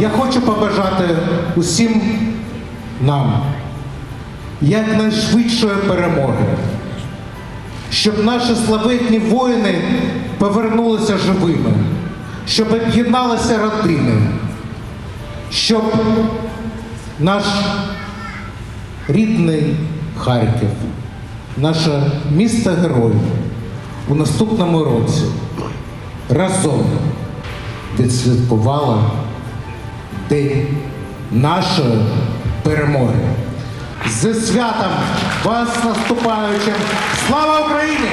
Я хочу побажати усім нам якнайшвидшої перемоги, щоб наші славетні воїни повернулися живими, щоб об'єдналися родини, щоб наш рідний Харків, наше місто героїв у наступному році разом відсвяткувало День нашої перемоги. Зі святом вас наступаючим! Слава Україні!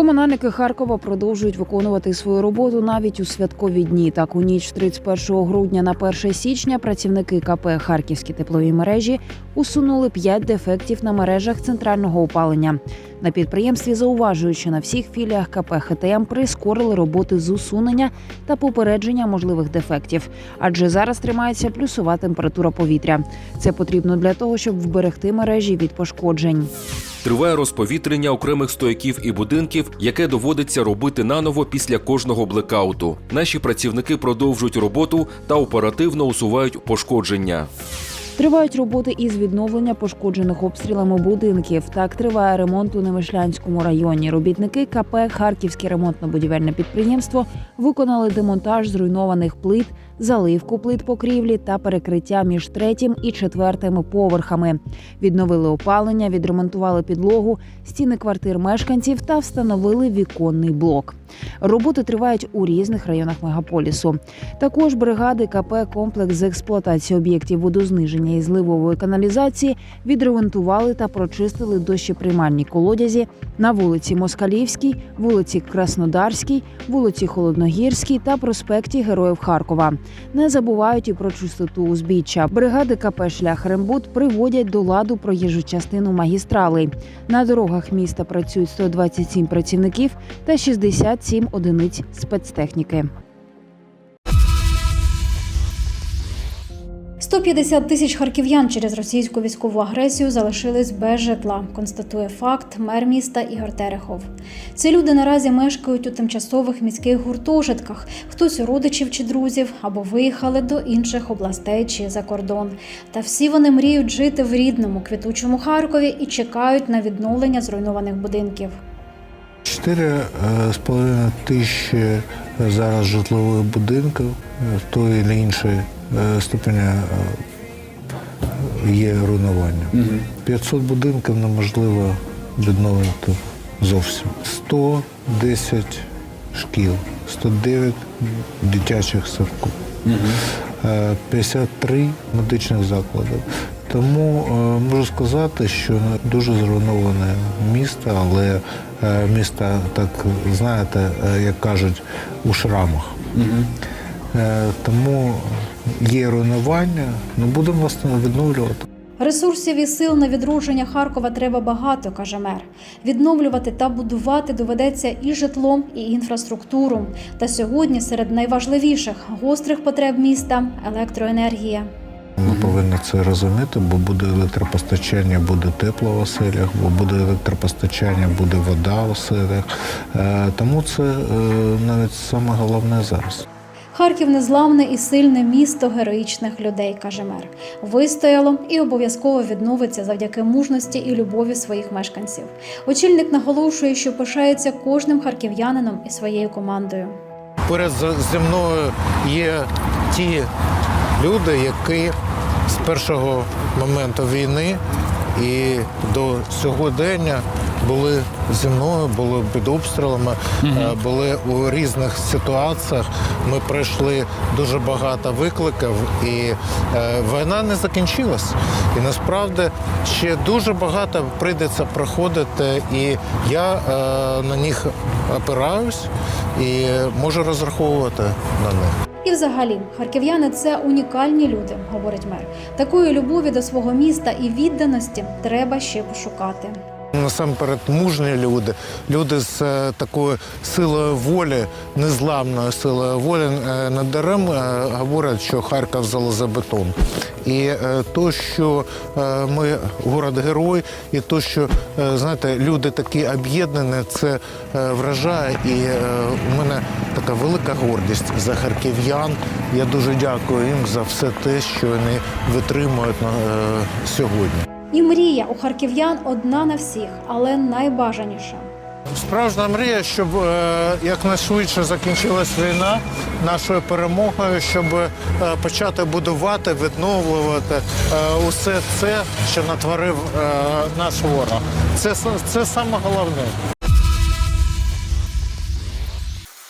Комунальники Харкова продовжують виконувати свою роботу навіть у святкові дні. Так, у ніч 31 грудня на 1 січня працівники КП Харківські теплові мережі усунули 5 дефектів на мережах центрального опалення. На підприємстві зауважують, що на всіх філіях КП ХТМ прискорили роботи з усунення та попередження можливих дефектів, адже зараз тримається плюсова температура повітря. Це потрібно для того, щоб вберегти мережі від пошкоджень. Триває розповітрення окремих стояків і будинків, яке доводиться робити наново після кожного блекауту. Наші працівники продовжують роботу та оперативно усувають пошкодження. Тривають роботи із відновлення пошкоджених обстрілами будинків. Так триває ремонт у Немишлянському районі. Робітники КП Харківське ремонтно-будівельне підприємство виконали демонтаж зруйнованих плит, заливку плит покрівлі та перекриття між третім і четвертими поверхами. Відновили опалення, відремонтували підлогу, стіни квартир мешканців та встановили віконний блок. Роботи тривають у різних районах мегаполісу. Також бригади КП комплекс з експлуатації об'єктів водозниження і зливової каналізації відремонтували та прочистили дощеприймальні колодязі на вулиці Москалівській, вулиці Краснодарській, вулиці Холодногірській та проспекті Героїв Харкова. Не забувають і про чистоту узбіччя. Бригади КП Шлях Рембут приводять до ладу проїжджу частину магістралей. На дорогах міста працюють 127 працівників та 67 одиниць спецтехніки. 150 тисяч харків'ян через російську військову агресію залишились без житла, констатує факт мер міста Ігор Терехов. Ці люди наразі мешкають у тимчасових міських гуртожитках, хтось у родичів чи друзів, або виїхали до інших областей чи за кордон. Та всі вони мріють жити в рідному квітучому Харкові і чекають на відновлення зруйнованих будинків. Чотири е, з половиною тисячі зараз житлових будинків е, тої чи іншої е, ступеня е, є руйнування. 500 будинків неможливо відновити зовсім. 110 шкіл, 109 дитячих садків, е, 53 медичних закладів. Тому можу сказати, що дуже зруйноване місто, але е, місто, так знаєте, е, як кажуть, у шрамах. Е, Тому є руйнування, ну будемо відновлювати. Ресурсів і сил на відродження Харкова треба багато, каже мер. Відновлювати та будувати доведеться і житлом, і інфраструктуру. Та сьогодні серед найважливіших гострих потреб міста електроенергія. Ми повинні це розуміти, бо буде електропостачання, буде тепло в оселях, бо буде електропостачання, буде вода в оселях. Е, Тому це е, навіть саме головне зараз. Харків незламне і сильне місто героїчних людей, каже мер. Вистояло і обов'язково відновиться завдяки мужності і любові своїх мешканців. Очільник наголошує, що пишається кожним харків'янином і своєю командою. Поряд зі мною є ті люди, які з першого моменту війни і до сьогодення були зі мною, були під обстрілами, е, були у різних ситуаціях. Ми пройшли дуже багато викликів, і е, війна не закінчилась. І насправді ще дуже багато прийдеться проходити, і я е, на них опираюсь і можу розраховувати на них. І взагалі, харків'яни це унікальні люди, говорить мер. Такої любові до свого міста і відданості треба ще пошукати. Насамперед мужні люди, люди з е, такою силою волі, незламною силою волі. Е, дарем е, говорять, що Харків залезобетон. І то, що ми город-герой, і то, що знаєте, люди такі об'єднані, це вражає. І у мене така велика гордість за харків'ян. Я дуже дякую їм за все те, що вони витримують сьогодні. І мрія у харків'ян одна на всіх, але найбажаніша. Справжня мрія, щоб е, якнайшвидше закінчилась війна нашою перемогою, щоб е, почати будувати, відновлювати е, усе це, що натворив наш ворог. Це, це саме головне.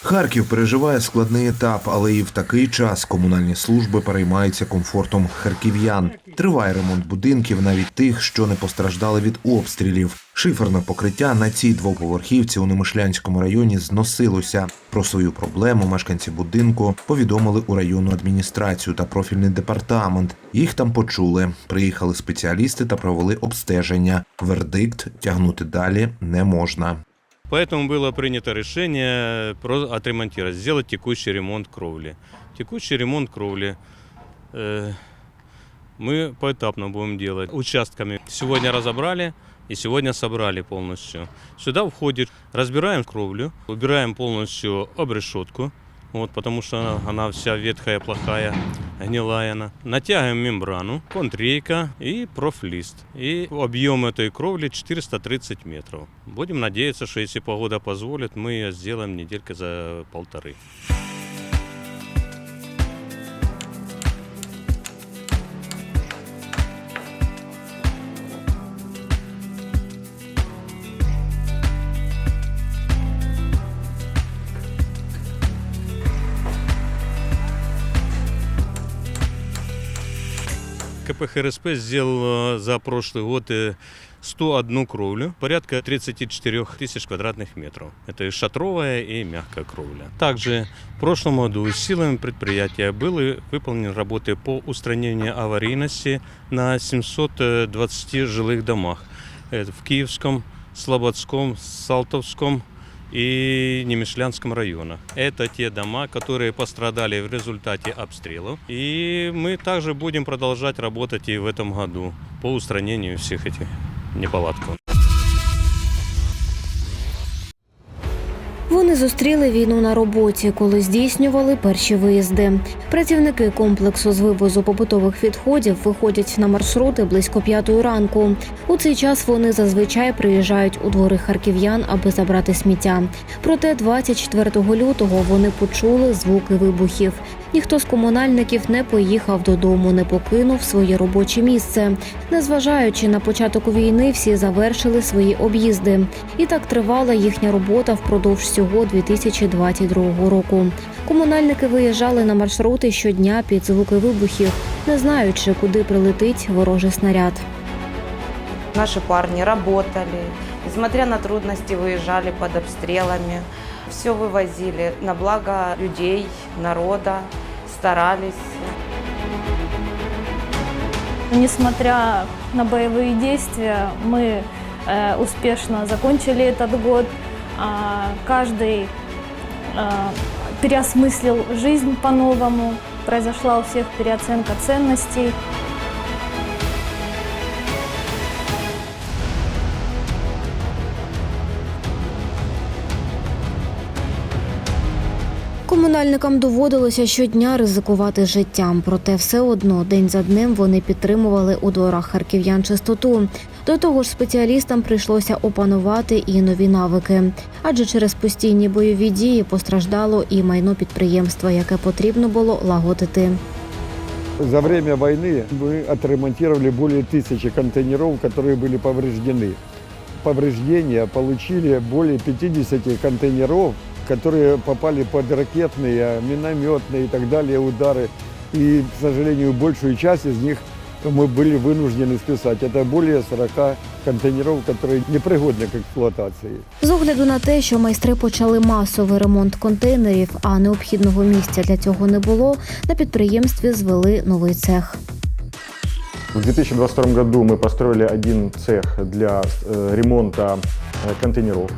Харків переживає складний етап, але і в такий час комунальні служби переймаються комфортом харків'ян. Триває ремонт будинків, навіть тих, що не постраждали від обстрілів. Шиферне покриття на цій двоповерхівці у Немишлянському районі зносилося. Про свою проблему мешканці будинку повідомили у районну адміністрацію та профільний департамент. Їх там почули. Приїхали спеціалісти та провели обстеження. Вердикт тягнути далі не можна. Поэтому было принято решение отремонтировать, сделать текущий ремонт кровли. Текущий ремонт кровли э, мы поэтапно будем делать участками. Сегодня разобрали и сегодня собрали полностью. Сюда входит, разбираем кровлю, убираем полностью обрешетку, вот, потому что она, она вся ветхая, плохая, гнилая она. Натягиваем мембрану, контрейка и профлист. И объем этой кровли 430 метров. Будем надеяться, что если погода позволит, мы ее сделаем неделька за полторы. КПХРСП сделал э, за прошлый год э, 101 кровлю, порядка 34 тысяч квадратных метров. Это и шатровая, и мягкая кровля. Также в прошлом году силами предприятия были выполнены работы по устранению аварийности на 720 жилых домах. Это в Киевском, Слободском, Салтовском и Немишлянском районах. Это те дома, которые пострадали в результате обстрелов. И мы также будем продолжать работать и в этом году по устранению всех этих неполадков. Вони зустріли війну на роботі, коли здійснювали перші виїзди. Працівники комплексу з вивозу побутових відходів виходять на маршрути близько п'ятої ранку. У цей час вони зазвичай приїжджають у двори харків'ян, аби забрати сміття. Проте 24 лютого вони почули звуки вибухів. Ніхто з комунальників не поїхав додому, не покинув своє робоче місце. Незважаючи на початок війни, всі завершили свої об'їзди. І так тривала їхня робота впродовж всього 2022 року. Комунальники виїжджали на маршрути щодня під звуки вибухів, не знаючи, куди прилетить ворожий снаряд. Наши парни работали, несмотря на трудности, выезжали под обстрелами. Все вывозили на благо людей, народа, старались. Несмотря на боевые действия, мы э, успешно закончили этот год. А, каждый э, переосмыслил жизнь по-новому. Произошла у всех переоценка ценностей. Комунальникам доводилося щодня ризикувати життям, проте все одно день за днем вони підтримували у дворах харків'ян чистоту. До того ж, спеціалістам прийшлося опанувати і нові навики, адже через постійні бойові дії постраждало і майно підприємства, яке потрібно було лагодити. За время войны мы отремонтировали более тысячи контейнеров, которые были повреждены. Повреждения получили более 50 контейнеров, которые попали под ракетные, минометные и так далее удары. И, к сожалению, большую часть из них мы были вынуждены списать. Это более 40 контейнеров, которые непригодны к эксплуатации. З огляду на те, що майстри почали масовий ремонт контейнерів, а необхідного місця для цього не було, на підприємстві звели новий цех. В 2022 году мы построили один цех для э, ремонта э, контейнеров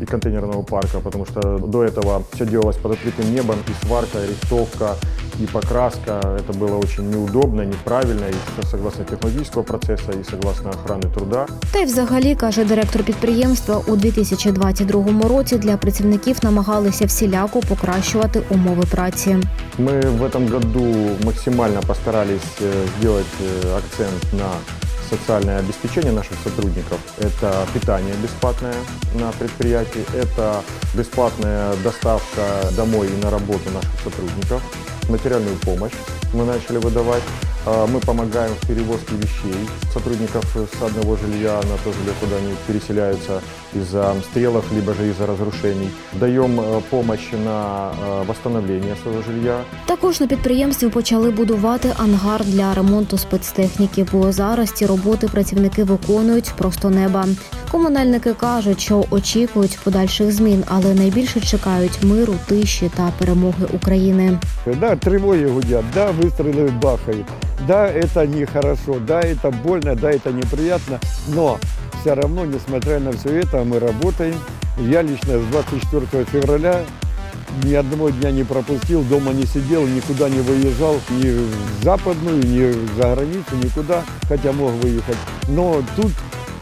и контейнерного парка, потому что до этого все делалось под открытым небом, и сварка, и рихтовка, и покраска. Это было очень неудобно, неправильно, и согласно технологического процесса, и согласно охраны труда. Та й взагалі, каже директор підприємства, у 2022 році для працівників намагалися всіляко покращувати умови праці. Мы в этом году максимально постарались э, сделать э, акцент на социальное обеспечение наших сотрудников. Это питание бесплатное на предприятии, это бесплатная доставка домой и на работу наших сотрудников, материальную помощь мы начали выдавать. А, Мы помогаем в перевозке вещей сотрудников с одного жилья на то жилье, куда они переселяются из-за стрелок, либо же из-за разрушений. Даем э, помощь на э, восстановление своего жилья. Також на підприємстві почали будувати ангар для ремонту спецтехніки, бо зараз ці роботи працівники виконують просто неба. Комунальники кажуть, що очікують подальших змін, але найбільше чекають миру, тиші та перемоги України. Да, тревоги гудят, да, выстрелы бахают, Да, это нехорошо, да, это больно, да, это неприятно, но все равно, несмотря на все это, мы работаем. Я лично с 24 февраля ни одного дня не пропустил, дома не сидел, никуда не выезжал, ни в западную, ни за границу, никуда, хотя мог выехать. Но тут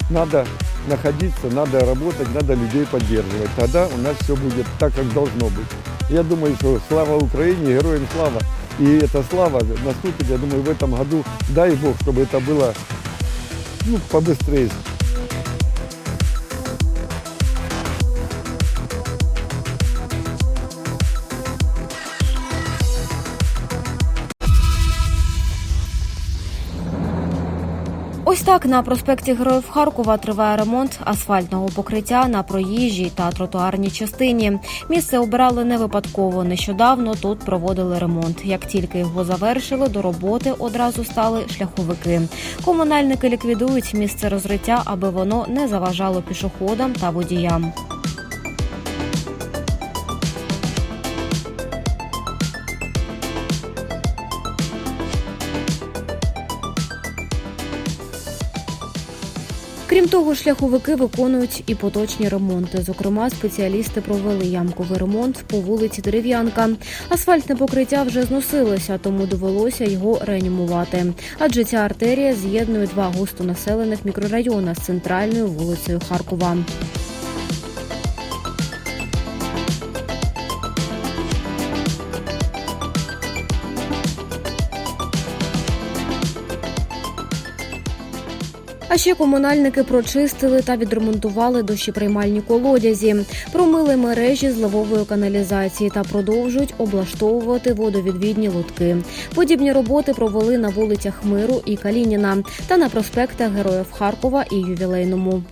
надо находиться, надо работать, надо людей поддерживать. Тогда у нас все будет так, как должно быть. Я думаю, что слава Украине, героям слава. И эта слава наступит, я думаю, в этом году, дай Бог, чтобы это было ну, побыстрее. Ось так на проспекті Героїв Харкова триває ремонт асфальтного покриття на проїжджій та тротуарній частині. Місце обирали не випадково. Нещодавно тут проводили ремонт. Як тільки його завершили, до роботи одразу стали шляховики. Комунальники ліквідують місце розриття, аби воно не заважало пішоходам та водіям. Того, шляховики виконують і поточні ремонти. Зокрема, спеціалісти провели ямковий ремонт по вулиці Дерев'янка. Асфальтне покриття вже зносилося, тому довелося його реанімувати. Адже ця артерія з'єднує два густонаселених мікрорайони з центральною вулицею Харкова. А ще комунальники прочистили та відремонтували дощеприймальні колодязі, промили мережі зливової каналізації та продовжують облаштовувати водовідвідні лотки. Подібні роботи провели на вулицях Миру і Калініна та на проспектах Героїв Харкова і Ювілейному.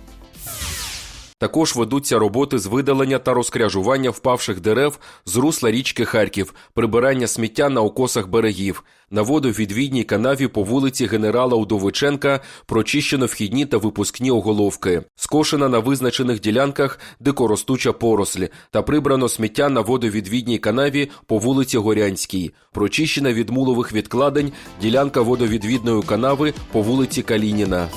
Також ведуться роботи з видалення та розкряжування впавших дерев з русла річки Харків, прибирання сміття на окосах берегів. На водовідвідній канаві по вулиці генерала Удовиченка прочищено вхідні та випускні оголовки. Скошена на визначених ділянках дикоростуча порослі та прибрано сміття на водовідвідній канаві по вулиці Горянській. Прочищена від мулових відкладень ділянка водовідвідної канави по вулиці Калініна.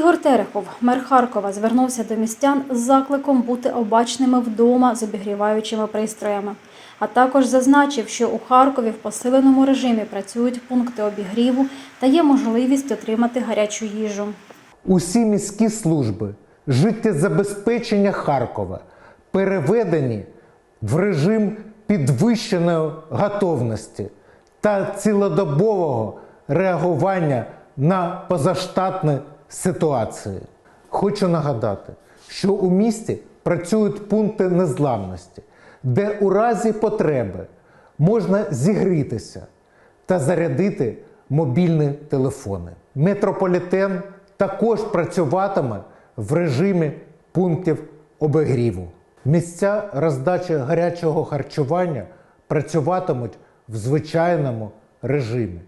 Ігор Терехов, мер Харкова, звернувся до містян з закликом бути обачними вдома з обігріваючими пристроями. А також зазначив, що у Харкові в посиленому режимі працюють пункти обігріву та є можливість отримати гарячу їжу. Усі міські служби життєзабезпечення Харкова переведені в режим підвищеної готовності та цілодобового реагування на позаштатні ситуації. Хочу нагадати, що у місті працюють пункти незламності, де у разі потреби можна зігрітися та зарядити мобільні телефони. Метрополітен також працюватиме в режимі пунктів обігріву. Місця роздачі гарячого харчування працюватимуть в звичайному режимі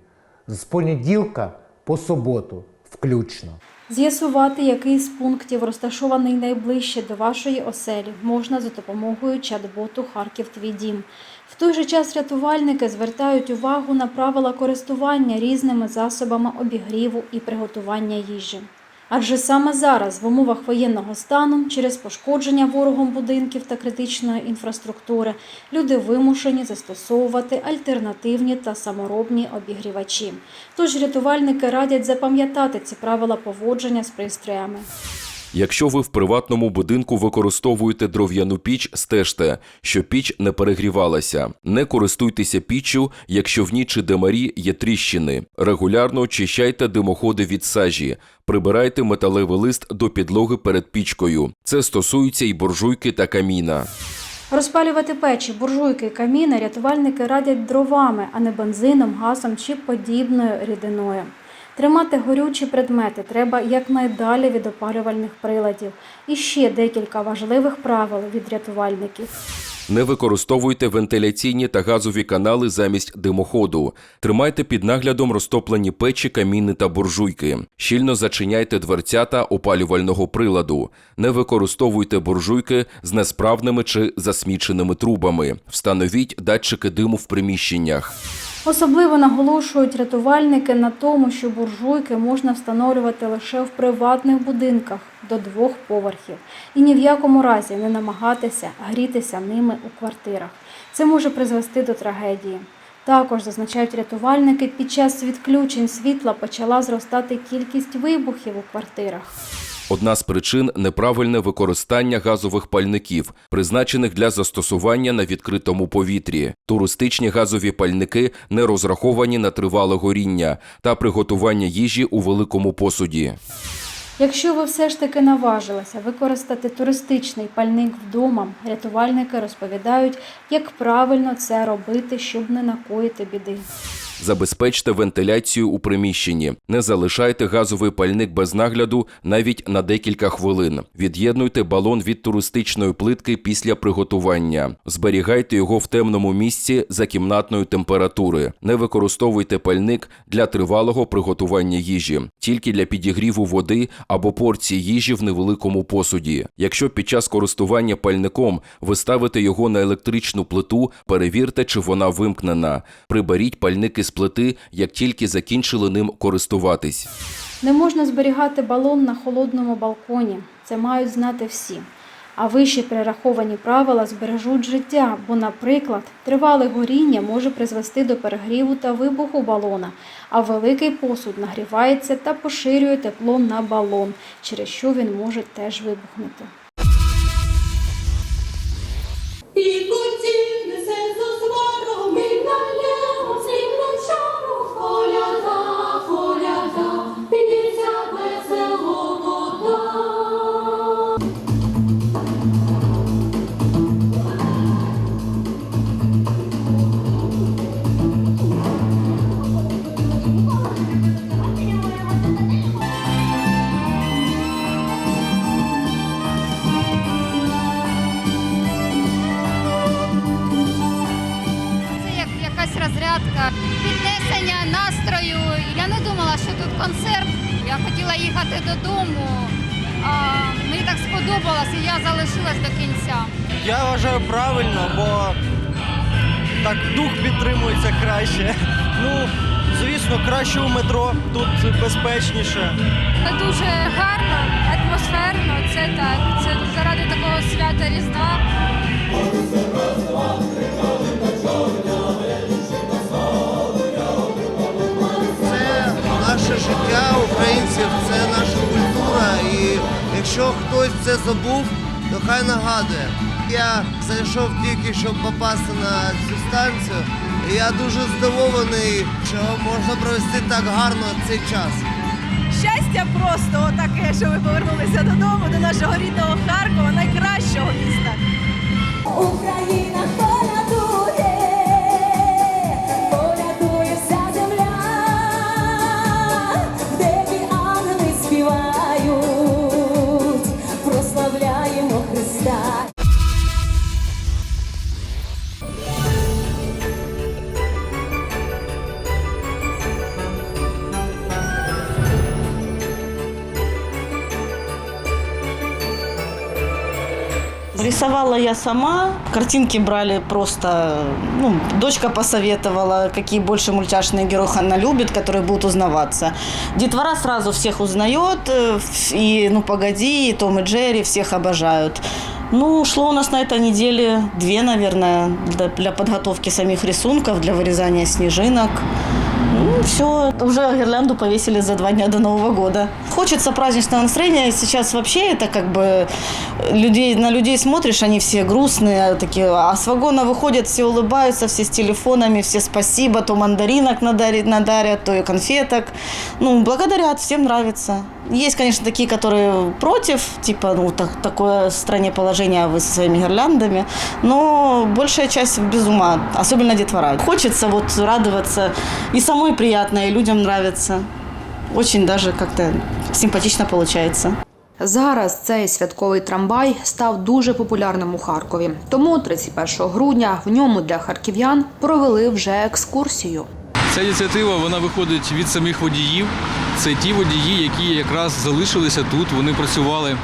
з понеділка по суботу включно. З'ясувати, який з пунктів розташований найближче до вашої оселі, можна за допомогою чат-боту Харків Твій дім. В той же час рятувальники звертають увагу на правила користування різними засобами обігріву і приготування їжі. Адже саме зараз, в умовах воєнного стану, через пошкодження ворогом будинків та критичної інфраструктури, люди вимушені застосовувати альтернативні та саморобні обігрівачі. Тож рятувальники радять запам'ятати ці правила поводження з пристроями. Якщо ви в приватному будинку використовуєте дров'яну піч, стежте, що піч не перегрівалася. Не користуйтеся піччю, якщо в ній чи демарі є тріщини. Регулярно очищайте димоходи від сажі. Прибирайте металевий лист до підлоги перед пічкою. Це стосується і буржуйки та каміна. Розпалювати печі, буржуйки каміни рятувальники радять дровами, а не бензином, газом чи подібною рідиною. Тримати горючі предмети треба якнайдалі від опалювальних приладів. І ще декілька важливих правил від рятувальників. Не використовуйте вентиляційні та газові канали замість димоходу. Тримайте під наглядом розтоплені печі, каміни та буржуйки. Щільно зачиняйте дверцята опалювального приладу. Не використовуйте буржуйки з несправними чи засміченими трубами. Встановіть датчики диму в приміщеннях. Особливо наголошують рятувальники на тому, що буржуйки можна встановлювати лише в приватних будинках до двох поверхів і ні в якому разі не намагатися грітися ними у квартирах. Це може призвести до трагедії. Також зазначають рятувальники, під час відключень світла почала зростати кількість вибухів у квартирах. Одна з причин неправильне використання газових пальників, призначених для застосування на відкритому повітрі. Туристичні газові пальники не розраховані на тривале горіння та приготування їжі у великому посуді. Якщо ви все ж таки наважилися використати туристичний пальник вдома, рятувальники розповідають, як правильно це робити, щоб не накоїти біди. Забезпечте вентиляцію у приміщенні. Не залишайте газовий пальник без нагляду навіть на декілька хвилин. Від'єднуйте балон від туристичної плитки після приготування. Зберігайте його в темному місці за кімнатної температури. Не використовуйте пальник для тривалого приготування їжі, тільки для підігріву води або порції їжі в невеликому посуді. Якщо під час користування пальником ви ставите його на електричну плиту, перевірте, чи вона вимкнена. Приберіть пальники з плити, як тільки закінчили ним користуватись. Не можна зберігати балон на холодному балконі. Це мають знати всі. А вищі перераховані правила збережуть життя, бо, наприклад, тривале горіння може призвести до перегріву та вибуху балона, а великий посуд нагрівається та поширює тепло на балон, через що він може теж вибухнути. Розрядка, піднесення настрою. Я не думала, що тут концерт. Я хотіла їхати додому. А мені так сподобалось, і я залишилась до кінця. Я вважаю правильно, бо так дух підтримується краще. Ну, звісно, краще у метро, тут безпечніше. Це дуже гарно, атмосферно. Це так. Це заради такого свята Різдва. Це життя українців, це наша культура. І якщо хтось це забув, то хай нагадує. Я зайшов тільки, щоб попасти на цю станцію. І я дуже здивований, що можна провести так гарно цей час. Щастя просто таке, що ви повернулися додому, до нашого рідного Харкова, найкращого міста. Україна Рисовала я сама. Картинки брали просто, ну, дочка посоветовала, какие больше мультяшные герои она любит, которые будут узнаваться. Детвора сразу всех узнает, э, и «Ну, погоди», и «Том и Джерри» всех обожают. Ну, ушло у нас на этой неделе две, наверное, для, подготовки самих рисунков, для вырезания снежинок. Ну, все, уже гирлянду повесили за два дня до Нового года. Хочется праздничного настроения. Сейчас вообще это как бы людей, на людей смотришь, они все грустные такие, а с вагона выходят, все улыбаются, все с телефонами, все спасибо, то мандаринок надарят, надарят то и конфеток. Ну, благодарят, всем нравится. Есть, конечно, такие, которые против, типа, ну, так, такое в стране положение, а вы со своими гирляндами, но большая часть без ума, особенно детвора. Хочется вот радоваться, и самой приятно, и людям нравится. Очень даже как-то симпатично получается. Зараз цей святковий трамвай став дуже популярним у Харкові. Тому 31 грудня в ньому для харків'ян провели вже екскурсію. Ця ініціатива вона виходить від самих водіїв. Це ті водії, які якраз залишилися тут. Вони працювали е,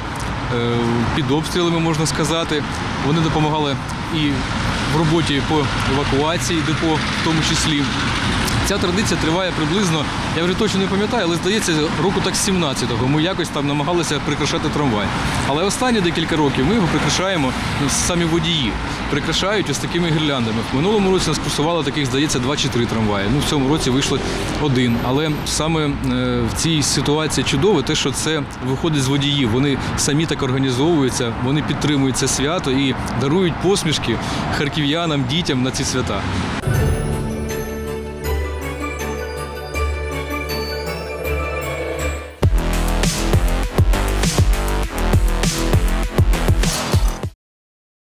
під обстрілами, можна сказати. Вони допомагали і в роботі по евакуації депо, в тому числі. Ця традиція триває приблизно, я вже точно не пам'ятаю, але здається, року так з 17-го. Ми якось там намагалися прикрашати трамвай. Але останні декілька років ми його прикрашаємо ну, самі водії. Прикрашають ось такими гірляндами. В минулому році нас курсувало таких, здається, два чи три трамваї. Ну, в цьому році вийшло один. Але саме е, в цій ситуації чудово те, що це виходить з водіїв. Вони самі так організовуються, вони підтримують це свято і дарують посмішки харків'янам, дітям на ці свята.